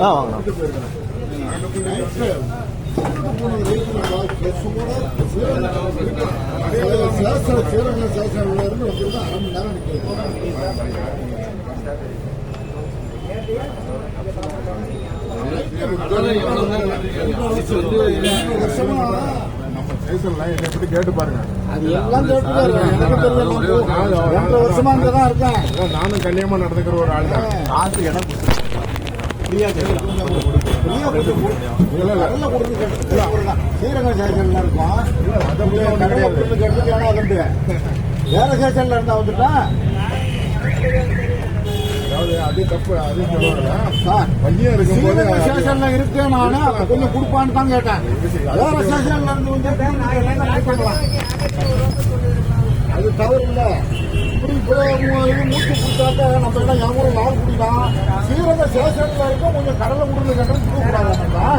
ஆ வாங்கண்ணா எப்படி கேட்டு பாருங்க. எல்லாம் கேட்டுக்காரு எனக்கு தெரியல அங்கதான் இருக்கேன் நானும் கண்ணியமா நடந்துக்கிற ஒரு ஆள் தான். காசு கேட்டு. ஸ்ரீரங்கம் ஸ்டேஷன்ல இருக்கோம். வேற ஸ்டேஷன்ல இருந்தா வந்துட்டா. அது தப்பு அது ஸ்ரீரங்கம் ஸ்டேஷன்ல இருக்கேன் நானு. கொஞ்சம் கொடுப்பான்னு தான் கேட்டேன். வேற ஸ்டேஷன்ல இருந்து வந்து தவறு இல்லை. இப்படி இப்போ மூச்சு கொடுத்தாக்க நம்ம எல்லாம் யாரும் லாபம் குடிக்கலாம் சீரக சேஷனில் இருக்க கொஞ்சம் கடலை கொடுத்து கேட்டா கொடுக்கூடாது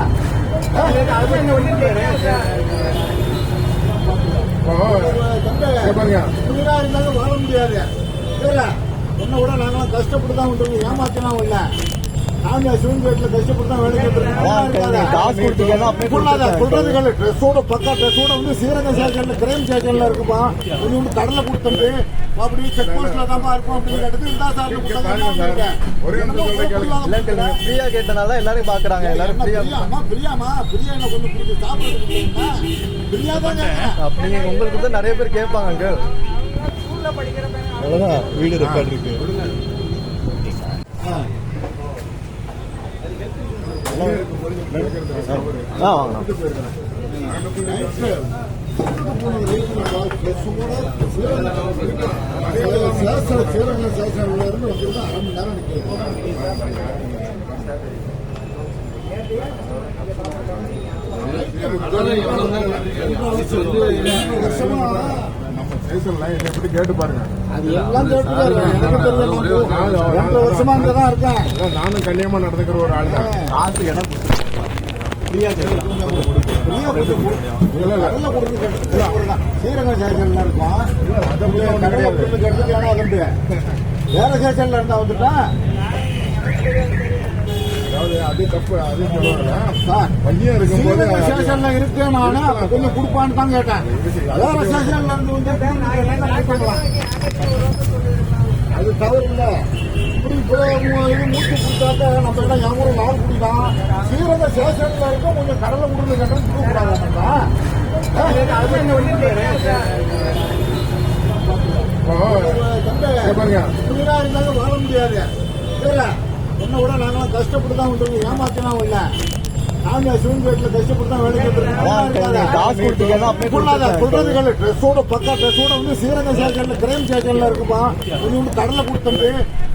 இருந்தாலும் வாழ முடியாது. இல்ல உன்னை விட நாங்களாம் கஷ்டப்பட்டு தான் விட்டுருக்கோம் ஏமாத்தினா இல்லை. ட்ரெஸ்ஸோட பக்கா ட்ரெஸ்ஸோட வந்து ஸ்ரீரங்க ஸ்டேஷன்ல கிரைம் ஸ்டேஷன்ல இருக்குப்பா. கொஞ்சம் வந்து கடலை கொடுத்துட்டு அப்படி செக் போஸ்ட்ல தான் இருப்போம் அப்படின்னு கேட்டது இந்த சார் ஃப்ரீயா கேட்டனால எல்லாரும் பாக்குறாங்க. எல்லாரும் ஃப்ரீயா பிரியாமா பிரியாமா பிரியா என்ன கொஞ்சம் கொடுத்து சாப்பிடுறதுக்கு பிரியா தான் கேட்கறேன். அப்ப நீங்க உங்களுக்கு தான் நிறைய பேர் கேட்பாங்க அங்க அவ்வளவுதான். வீடு ரெக்கார்ட் இருக்கு. ஆ வாங்கண்ணா ஸ்ரீரங்க நம்ம ஸ்டேஷன்ல எப்படி கேட்டு பாருங்க. அது எல்லாம் கேட்டுக்காரு எனக்கு தெரியல ரெண்டு வருஷமா அங்கதான் இருக்கேன். நானும் கண்ணியமா நடந்துக்கிற ஒரு ஆள் தான். காசு கேட்டு. ஸ்ரீரங்க ஸ்டேஷன்ல இருக்கோம். வேற ஸ்டேஷன்ல இருந்தா வந்துட்டா? அதாவது அது தப்பு அது சார் ஸ்ரீரங்க ஸ்டேஷன்ல இருக்கேன் நானு? கொஞ்சம் கொடுப்பான்னு தான் கேட்டேன். வேற ஸ்டேஷன்ல இருந்து வந்து அது தவறு இல்ல. இப்படி மூச்சு கொடுத்தாக்க நம்ம எல்லாம் யாரும் லாபம் குடிக்கலாம். ஸ்ரீரங்க ஸ்டேஷன்ல இருக்க கொஞ்சம் கடலை கொடுத்து கேட்டா கொடுக்கூடாது அது என்ன பாருங்க. இருந்தாலும் வாழ முடியாது. உன்னை விட நாங்களாம் கஷ்டப்பட்டு தான் விட்டுருக்கோம் ஏமாத்தலாம் இல்ல நாங்க சிவன் வீட்டுல கஷ்டப்பட்டு தான் வேலை. சொல்றது ட்ரெஸ்ஸோட பக்கா ட்ரெஸ்ஸோட வந்து ஸ்ரீரங்க ஸ்டேஷன்ல கிரைம் ஸ்டேஷன்ல இருக்குப்பா. வந்து கடலை கொடுத்துட்டு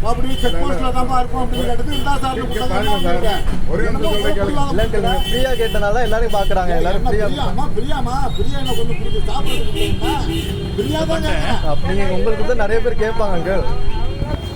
அப்படி செக் போஸ்ட்ல தான் இருப்போம் அப்படின்னு கேட்டது. இந்த சார் ஃப்ரீயா கேட்டனால எல்லாரும் பாக்குறாங்க. எல்லாரும் ஃப்ரீயா பிரியாமா பிரியாமா பிரியா என்ன கொஞ்சம் சாப்பிடுறதுக்கு பிரியா தான்? கேட்கறேன். அப்ப நீங்க உங்களுக்கு தான் நிறைய பேர் கேட்பாங்க